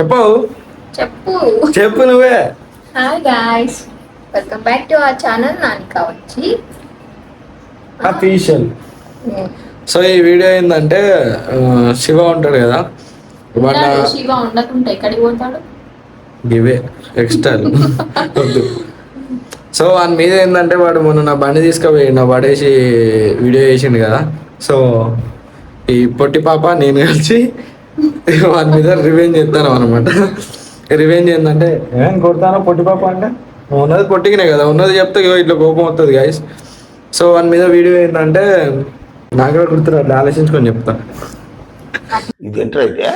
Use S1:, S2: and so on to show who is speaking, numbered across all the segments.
S1: చెప్పవు
S2: చెప్పు.
S1: చెప్పు నువ్వే.
S2: Hi guys welcome back to our channel నానిక వచ్చి
S1: అఫీషియల్ సో ఈ వీడియో ఏంటంటే ఆ, శివ ఉంటాడు కదా. వాళ్ళ
S2: శివ ఉండకుంటే ఎక్కడికి పోతాడు?
S1: గివే ఎక్స్ట్రా వద్దు. సో వాని మీద ఏంటంటే వాడు మొన్న నా బండి తీసుకుపోయి నా పడేసి వీడియో చేసిండు కదా. సో ఈ పొట్టి పాప నేను కలిసి వాని మీద రివెంజ్ చేస్తాను అనమాట రివెంజ్ ఏంటంటే ఏం కొడతానో పొట్టి పాప అంటే? ఉన్నది పొట్టికినే కదా ఉన్నది చెప్తే ఇగో ఇట్లా కోపం వస్తుంది గాయస్ సో వాని మీద వీడియో ఏంటంటే నాకు కూడా గుర్తురాదు ఆలోచించుకొని చెప్తా.
S3: అయితే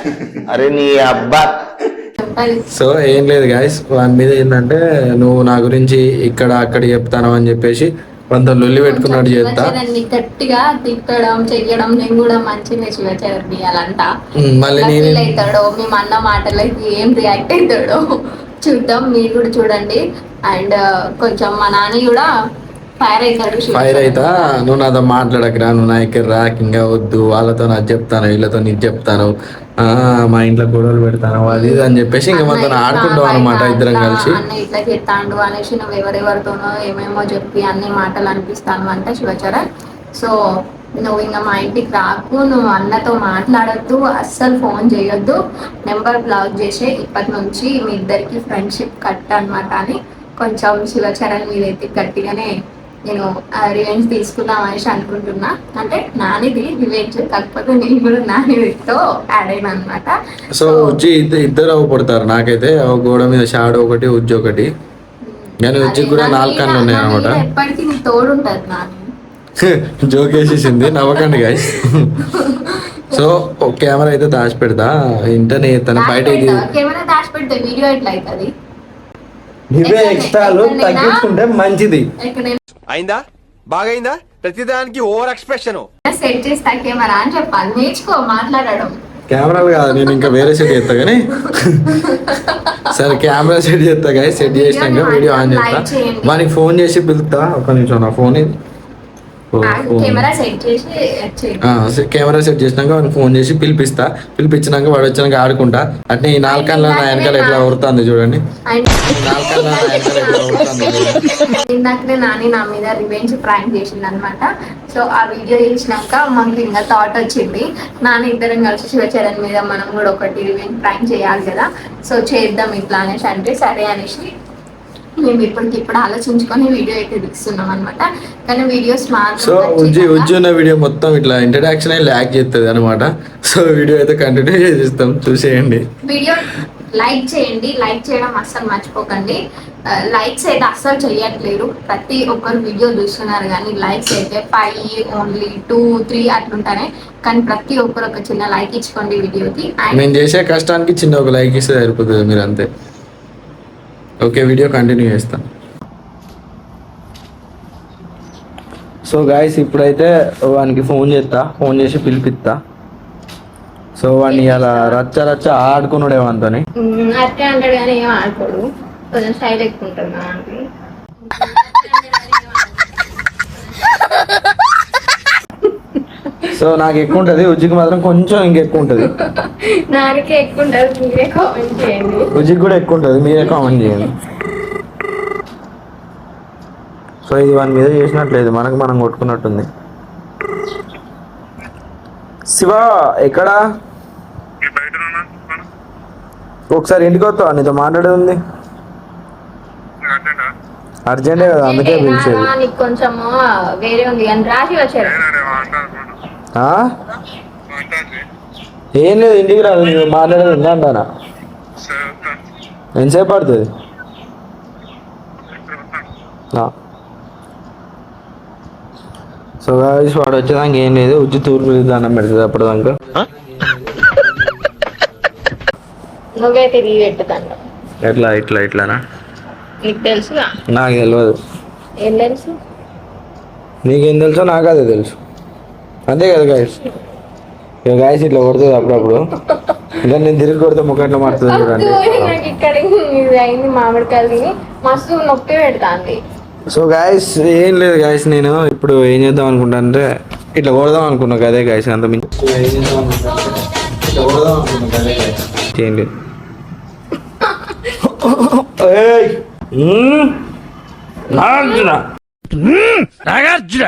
S3: అరే నీ అబ్బా.
S1: సో ఏం లేదు గాయస్ వాని మీద ఏంటంటే నువ్వు నా గురించి ఇక్కడ అక్కడ చెప్తాను అని చెప్పేసి కొంత లొల్లి పెట్టుకున్నట్టు చేస్తా
S2: గట్టిగా తిట్టడం చెయ్యడం నేను కూడా మంచిగా శివచరణ్ తీయాలంట
S1: ఉమ్, మళ్ళీ నేను
S2: అవుతాడో మేము అన్న మాటలకి ఏం రియాక్ట్ అవుతాడో చూద్దాం మీరు కూడా చూడండి. అండ్ కొంచెం మా నాన్న కూడా ఫైర్ మీద.
S1: నువ్వు నాతో మాట్లాడకరా నువ్వు నా ఇక్కడ రాక్ ఇంకా వద్దు. వాళ్ళతో నాకు చెప్తాను వీళ్ళతో నీకు చెప్తాను. ఆ, మా ఇంట్లో గొడవలు పెడతాను అది ఇది అని చెప్పేసి ఇంకా మనతో ఆడుకుంటాం అనమాట ఇద్దరం కలిసి.
S2: అన్న ఇట్లా చేస్తాండు అనేసి నువ్వు ఎవరెవరితోనో ఏమేమో చెప్పి అన్ని మాటలు అనిపిస్తాను అంటే శివచరణ్ సో నువ్వు ఇంకా మా ఇంటికి రాకు నువ్వు అన్నతో మాట్లాడొద్దు అస్సలు ఫోన్ చేయొద్దు. నెంబర్ బ్లాక్ చేసే ఇప్పటి నుంచి మీ ఇద్దరికి ఫ్రెండ్షిప్ కట్ అన్నమాట అని కొంచెం శివచరణ్ మీద అయితే గట్టిగానే నేను రివెంజ్ తీసుకుందాం అనేసి అనుకుంటున్నా. అంటే నానిది రివెంజ్ కాకపోతే నేను కూడా నానితో యాడ్ అయినా అనమాట
S1: సో ఉజ్జి ఇద్ద- ఇద్దరు అవ్వపడతారు నాకైతే. ఒక గోడ మీద షాడో ఒకటి ఉజ్జి ఒకటి. కానీ ఉజ్జికి కూడా నాలుగు కళ్ళు ఉన్నాయి అనమాట
S2: ఎప్పటికీ నీ తోడు ఉంటుంది నాని.
S1: జోకేసేసింది నవ్వకండి గాయస్ సో ఒక కెమెరా అయితే దాచి పెడతా ఇంటనే తన బయట ఇది
S2: కెమెరా దాచి పెడితే వీడియో ఎట్లా అవుతుంది
S1: ఇవే ఎక్స్ట్రాలు తగ్గించుకుంటే మంచిది.
S4: అయిందా? బాగైందా? ప్రతిదానికి ఓవర్ ఎక్స్ప్రెషన్.
S2: సెట్ చేస్తా కెమెరా అని చెప్పాలి. నేర్చుకో మాట్లాడడం.
S1: కెమెరాలు కాదు నేను ఇంకా వేరే సెట్ చేస్తా కానీ. సరే కెమెరా సెట్ చేస్తా కానీ సెట్ చేసినాక వీడియో ఆన్ చేస్తా. వానికి ఫోన్ చేసి పిలుస్తా. ఒక నిమిషం నా ఫోన్.
S2: కెమెరా సెట్
S1: చేసినాక వానికి ఫోన్ చేసి పిలిపిస్తా. పిలిపించినాక వాడు వచ్చినాక ఆడుకుంటా. అట్నే ఈ నాలుగు కళ్ళ నా వెనకాల ఎట్లా ఉడుతుంది చూడండి. నా వెనకాల ఎట్లా
S2: ఇందాకనే నాని నా మీద రివెంజ్ ప్రాంక్ చేసింది అనమాట సో ఆ వీడియో చేసినాక మాకు ఇంకా థాట్ వచ్చింది. నాన్న ఇద్దరం కలిసి శివచరణ్ మీద మనం కూడా ఒకటి రివెంజ్ ప్రాంక్ చేయాలి కదా. సో చేద్దాం ఇట్లా అనేసి అంటే సరే అనేసి మేము ఇప్పటికి ఇప్పుడు ఆలోచించుకొని వీడియో అయితే తీస్తున్నాం అనమాట కానీ వీడియోస్
S1: సో ఉజ్జి ఉజ్జి ఉన్న వీడియో మొత్తం ఇట్లా ఇంట్రడక్షన్ ల్యాక్ చేస్తుంది అనమాట సో వీడియో అయితే కంటిన్యూ చేసిస్తాం చూసేయండి.
S2: వీడియో లైక్ చేయండి లైక్ చేయడం అస్సలు మర్చిపోకండి. లైక్స్ అయితే అస్సలు చేయట్లేరు ప్రతి ఒక్కరు వీడియో చూస్తున్నారు కానీ లైక్స్ అయితే ఫైవ్ ఓన్లీ టూ త్రీ అట్లుంటానే. కానీ ప్రతి ఒక్కరు ఒక చిన్న లైక్ ఇచ్చుకోండి వీడియోకి.
S1: నేను చేసే కష్టానికి చిన్న ఒక లైక్ ఇస్తే సరిపోతుంది మీరు అంతే. ఓకే వీడియో కంటిన్యూ చేస్తాను సో గాయస్ ఇప్పుడైతే వానికి ఫోన్ చేస్తా ఫోన్ చేసి పిలిపిస్తా. సో వాడిని అలా రచ్చ రచ్చ ఆడుకున్నాడే వానితోని
S2: అట్లా అంటాడు కానీ ఏం ఆడుకోడు. కొంచెం స్టైల్ ఎక్కువ ఉంటుంది నా దానికి.
S1: సో నాకు ఎక్కువ ఉంటుంది ఉజ్జికి మాత్రం కొంచెం ఇంకెక్కువ ఉంటుంది
S2: నాకే ఎక్కువ ఉంటుంది మీరే కామెంట్ చేయండి.
S1: ఉజ్జికి కూడా ఎక్కువ ఉంటుంది మీరే కామెంట్ చేయండి. సో ఇది వాని మీద చేసినట్లేదు. మనకు మనం కొట్టుకున్నట్టుంది. శివ ఎక్కడా? ఒకసారి ఇంటికి వస్తావా? నీతో మాట్లాడేది ఉంది. అర్జెంటే? కదా అందుకే పిలిచేది.
S2: కొంచెము వేరే ఉంది. రాసి వచ్చారు?
S1: ఏం లేదు ఇంటికి రాదు నువ్వు మాట్లాడేది ఉందా అంటానా? ఎంతసేపు పడుతుంది. సో గాయస్ వాడు వచ్చేదానికి ఏం లేదు ఉజ్జి తూర్పు దండం పెడుతుంది
S2: నువ్వే తిరిగి పెట్టుతాను
S1: ఎట్లా ఇట్లా ఇట్లానా?
S2: నీకు తెలుసుగా?
S1: నాకు తెలియదు
S2: ఏం తెలుసు?
S1: నీకేం తెలుసో నాకు అదే తెలుసు. అంతే కదా గాయస్ ఇక గాయస్ ఇట్లా కొడుతుంది అప్పుడప్పుడు. ఇంకా నేను తిరిగి కొడితే ముఖం ఎట్లా మారుతుంది చూడండి.
S2: నాకు ఇక్కడ ఇది అయింది మామిడికాయలు తిని మస్తు నొప్పి పెడతాంది.
S1: సో గాయస్ ఏం లేదు గాయస్ నేను ఇప్పుడు ఏం చేద్దాం అనుకుంటా అంటే ఇట్లా కొడదాం అనుకున్నా అదే గాయస్ అంత మించి. ఏం చేద్దాం అనుకుంటా ఇట్లా కొడదాం అనుకున్నా. ఏం లేదు. ఏయ్! మ్మ్. నాగార్జున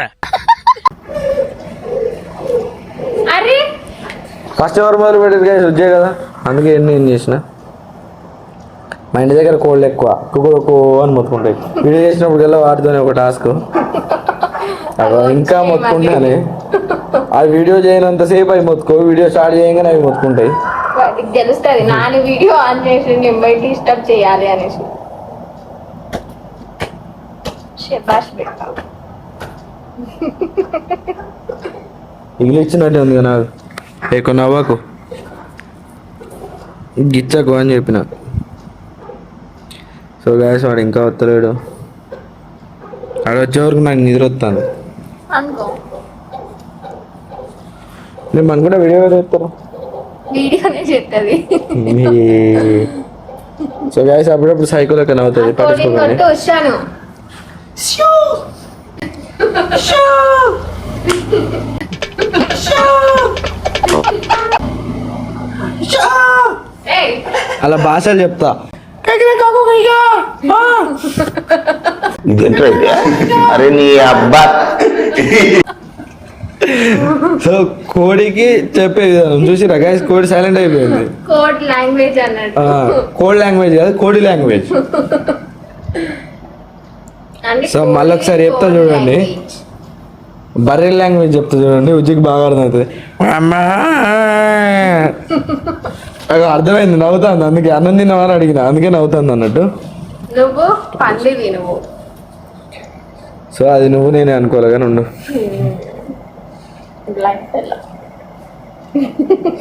S2: అరే
S1: ఫస్ట్ ఎవరు మొదలు పెట్టేది guys? ఉజ్జే కదా? అందుకే ఎన్ని ఏం చేసిన. మా ఇంటి దగ్గర కోళ్ళు ఎక్కువ. కుక్కలు కో అని మొత్తుకుంటాయి. వీడియో చేసినప్పుడు వాటితోనే ఒక టాస్క్ ఇంకా మొత్తుకుంటానే ఆ వీడియో చేయనంతసేపు అవి మొత్తుకో. వీడియో స్టార్ట్ చేయగానే అవి మొత్తుకుంటాయి.
S2: తెలుస్తుంది నాని వీడియో ఆన్ చేసి నేను బయట డిస్టర్బ్ చేయాలి అనేసి. శబాష్ పెట్టా
S1: ఇచ్చినట్టే ఉంది నాకు. ఎక్కువ నవ్వకు. గిచ్చకు అని చెప్పిన. సో గాయస్ వాడు ఇంకా వస్తలేడు ఆడ వచ్చే వరకు నాకు నిద్ర వస్తాను నేను మన కూడా వీడియో
S2: వీడియోనే చెప్తుంది
S1: సో గాయస్ అప్పుడప్పుడు సైకిల్
S2: కోడింగ్
S1: పట్టించుకోకండి
S2: కొట్టు వచ్చాను.
S1: అలా భాషలు చెప్తా.
S3: అరే నీ అబ్బా.
S1: సో కోడికి చెప్పే విధానం చూసి గాయస్ కోడి సైలెంట్ అయిపోయింది.
S2: కోడ్ లాంగ్వేజ్ అన్నట్టు
S1: కోడ్ లాంగ్వేజ్ కాదు కోడి లాంగ్వేజ్. సో మళ్ళీ ఒకసారి చెప్తా చూడండి.
S2: language.
S1: బర్రె లాంగ్వేజ్ చెప్తా చూడండి ఉజ్జికి బాగా అర్థమవుతుంది. అమ్మా! అర్థమైంది నవ్వుతాంది. అందుకే అన్నం తిన్నామని అడిగిన. అందుకే నవ్వుతుంది అన్నట్టు.
S2: నువ్వు పందివి నువ్వు.
S1: సో అది నువ్వు నేనే అనుకోలే కానీ ఉండు.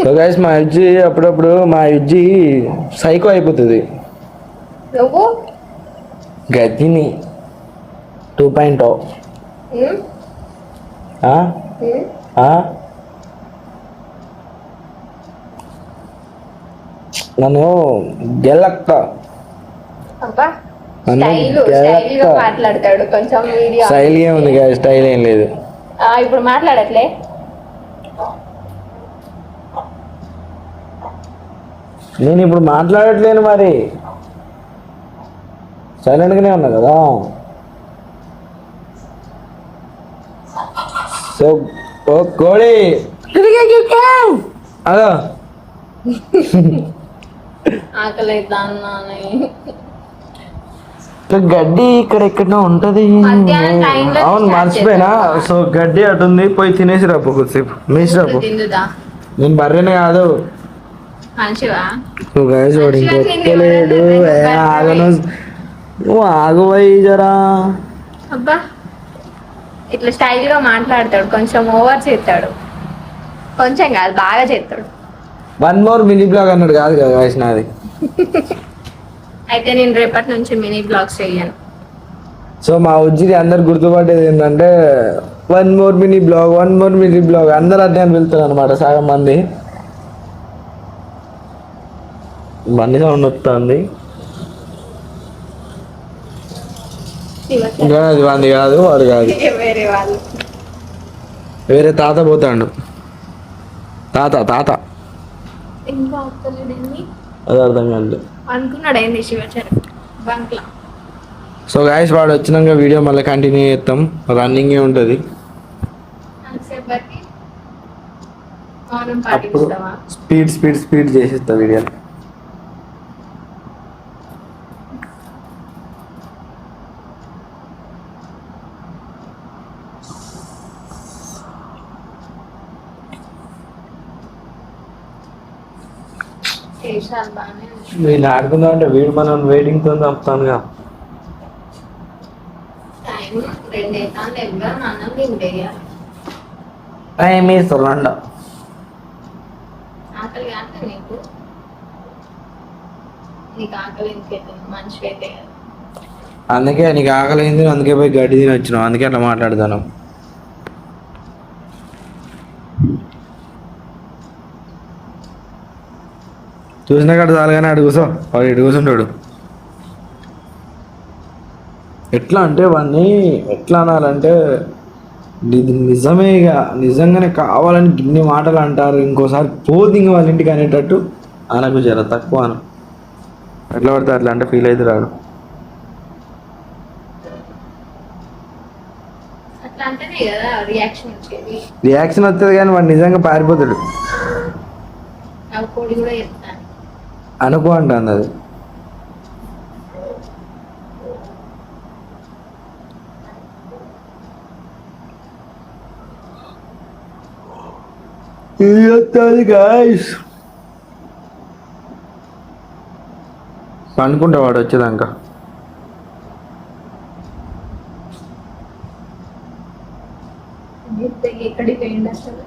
S1: సో గైస్ మా అజ్జి అప్పుడప్పుడు మా అజ్జి సైకో అయిపోతుంది.
S2: నువ్వు?
S1: గతిని టూ పాయింట్ నన్ను గెలక్క.
S2: మాట్లాడతాడు. కొంచెం వీడియో
S1: స్టైల్ ఏం ఉంది కదా స్టైల్ ఏం లేదు.
S2: ఇప్పుడు మాట్లాడట్లే.
S1: నేను ఇప్పుడు మాట్లాడట్లేను మరి. సైలెంట్గానే ఉన్నా కదా. సో ఓ కోడి. అదో
S2: ఆకలి
S1: గడ్డి ఇక్కడ ఎక్కడ ఉంటది. అవును మర్చిపోయినా. సో గడ్డి అటు ఉంది పోయి తినేసి రాపు కొద్దిసేపు. మేసి రాపు. నేను బర్రెనే కాదు. నువ్వు వాడు ఇంకొక్కలేడు ఆగను. నువ్వు ఆగువై జరా.
S2: అబ్బా ఇట్లా స్టైల్గా మాట్లాడతాడు. కొంచెం ఓవర్ చేస్తాడు. కొంచెం కాదు బాగా చేస్తాడు.
S1: వన్ మోర్ మినీ బ్లాగ్ అన్నాడు కాదు కదా గైస్ నాది
S2: అయితే నేను రేపటి నుంచి మినీ బ్లాగ్స్ చెయ్యను.
S1: సో మా ఉజ్జిది అందరు గుర్తుపట్టేది ఏంటంటే one more mini blog one more mini blog అందరు అదే అని అనమాట సగం మంది. బండి సౌండ్ వస్తుంది. అది కాదు వాడు కాదు.
S2: వేరే
S1: తాత పోతాడు. తాత తాత. అది అర్థం కాదు
S2: అనుకున్నాడు ఏంది శివచరణ్? బంక్లా.
S1: సో గాయస్ వాడు వచ్చినాక వీడియో మళ్ళీ కంటిన్యూ చేస్తాం. రన్నింగే ఉంటుంది. అప్పుడు స్పీడ్ స్పీడ్ స్పీడ్ చేసేస్తా వీడియో. వీళ్ళు ఆడుకుందాం అంటే వీడు మనం వెయిటింగ్తో చంపుతానుగా
S2: టైం
S1: టైం ఇస్తుండ
S2: ఆకలి కాక నీకు? ఆకలి కదా.
S1: అందుకే నీకు ఆకలింది అందుకే పోయి గడ్డి తిని వచ్చినావు. అందుకే అట్లా మాట్లాడతాను చూసిన కాడ చాలుగానే కూసో. వాడు ఇటు కూర్చుంటాడు ఎట్లా అంటే వాడిని ఎట్లా అనాలంటే నిజమే ఇక నిజంగానే కావాలని ఇన్ని మాటలు అంటారు. ఇంకోసారి పోతే ఇంక వాళ్ళ ఇంటికి అనేటట్టు అనకు జర తక్కువ అను. ఎట్లా పడితే అట్లా అంటే ఫీల్ అయితే రాడు
S2: రియాక్షన్
S1: వస్తుంది కానీ వాడు నిజంగా పారిపోతాడు
S2: ఆ కోడి కూడా చెప్తాను
S1: అనుకో అంటుంది అది గాయస్ అనుకుంటా వాడు వచ్చేదాకా
S2: ఎక్కడికి పోయింది అసలు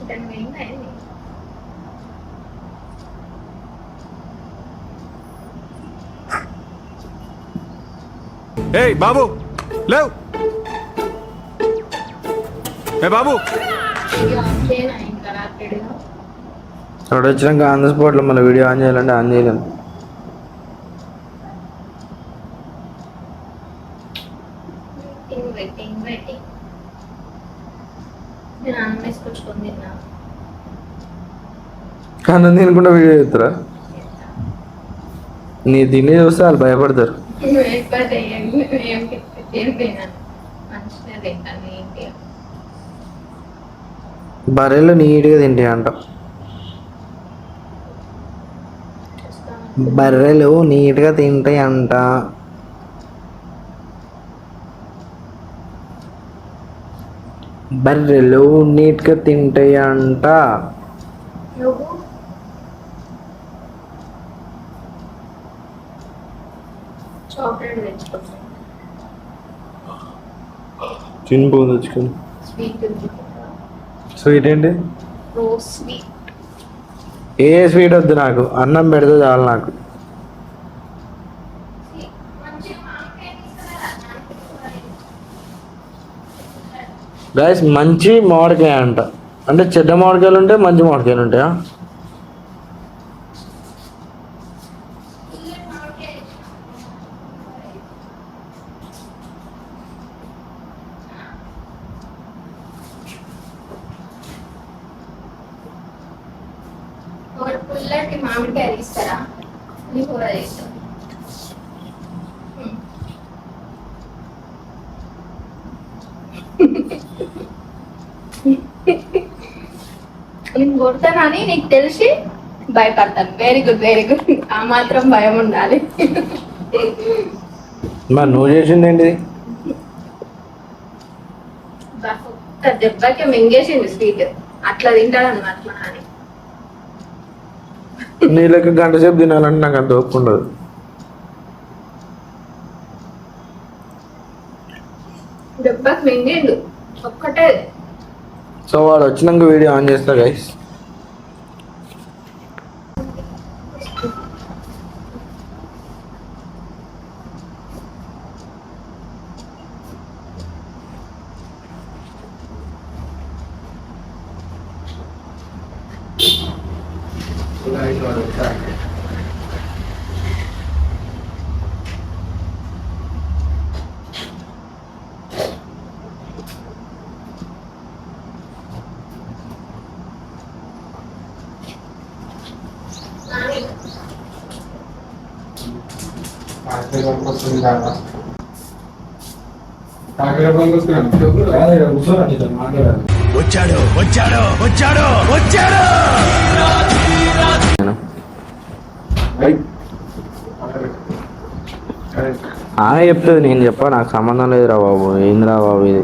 S2: ఇక్కడ పోయిందా ఏంది?
S4: ఏయ్ బాబు. లేవు. ఏ బాబు.
S1: అక్కడ వచ్చినాక ఆన్ ద స్పాట్లో మళ్ళీ వీడియో ఆన్ చేయాలంటే ఆన్ చేయలేము కానీ తినకుండా వీడియో చేస్తారా? నీ తిని చూస్తే వాళ్ళు భయపడతారు.
S2: ఎక్కడ ఏం ఏం ఏం తిన్నాను మంచిగా తింటాను ఏంటి
S1: బర్రెలు నీట్గా తింటాయి అంట. బర్రెలు నీట్గా తింటాయి అంట. బర్రెలు నీట్గా తింటాయి అంట.
S2: నువ్వు
S1: చిన్నపోదు తెచ్చుకొని
S2: స్వీట్
S1: ఏంటి? ఏ స్వీట్ వద్దు నాకు? అన్నం పెడితే చాలు నాకు. గాయస్ మంచి మామిడికాయ అంట. అంటే చెడ్డ మామిడికాయలు ఉంటాయి మంచి మామిడికాయలు ఉంటాయా?
S2: ఒక పుల్లటి మామిడికాయ తీస్తారా? నీ కూర చేస్తాం నేను కొడతానని నీకు తెలిసి భయపడతాను. వెరీ గుడ్ వెరీ గుడ్ ఆ మాత్రం భయం ఉండాలి.
S1: మరి నువ్వు చేసింది
S2: ఒక్క దెబ్బకి మింగేసింది స్వీట్. అట్లా తింటాడు అనమాట మా నాని.
S1: నీ లెక్క గంట సేపు తినాలంటే నాకు అంత ఓపిక ఉండదు.
S2: ఒక్కటే.
S1: సో వాడు వచ్చినాక వీడియో ఆన్ చేస్తా గైస్
S4: వచ్చాడు వచ్చాడు వచ్చాడు వచ్చాడు
S1: ఆమె చెప్తుంది నేను చెప్పా నాకు సంబంధం లేదురా బాబు ఏందిరా బాబు ఇది?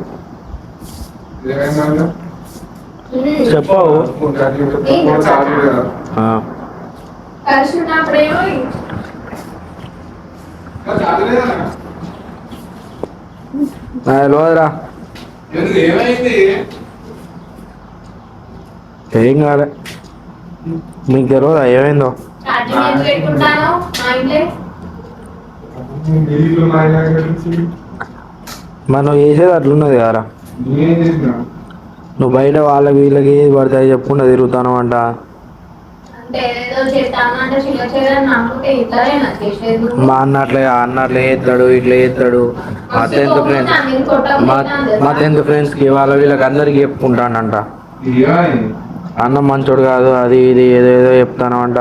S1: చెప్పావు? తెలియదురా ఏం కాలే. మీకు తెలియదా ఏమైందో?
S2: ఛార్జింగ్ ఎందుకు పెట్టుకుంటాను మా ఇంట్లో?
S1: మరి నువ్వు చేసేది అట్లున్నది కదరా. నువ్వు బయట వాళ్ళకి వీళ్ళకి ఏది పడితే అది చెప్పుకుంటా తిరుగుతాను అంట మా అన్న అట్లా అన్న అట్లా చేస్తాడు ఇట్లా చేస్తాడు. మా టెన్త్ ఫ్రెండ్స్ మా టెన్త్ ఫ్రెండ్స్కి వాళ్ళ వీళ్ళకి అందరికి చెప్పుకుంటానంట. అన్న మంచోడు కాదు అది ఇది ఏదో ఏదో చెప్తాను అంట.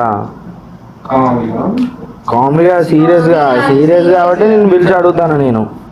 S1: కామెడీగా సీరియస్గా సీరియస్ కాబట్టి నేను పిలిచి అడుగుతాను నేను.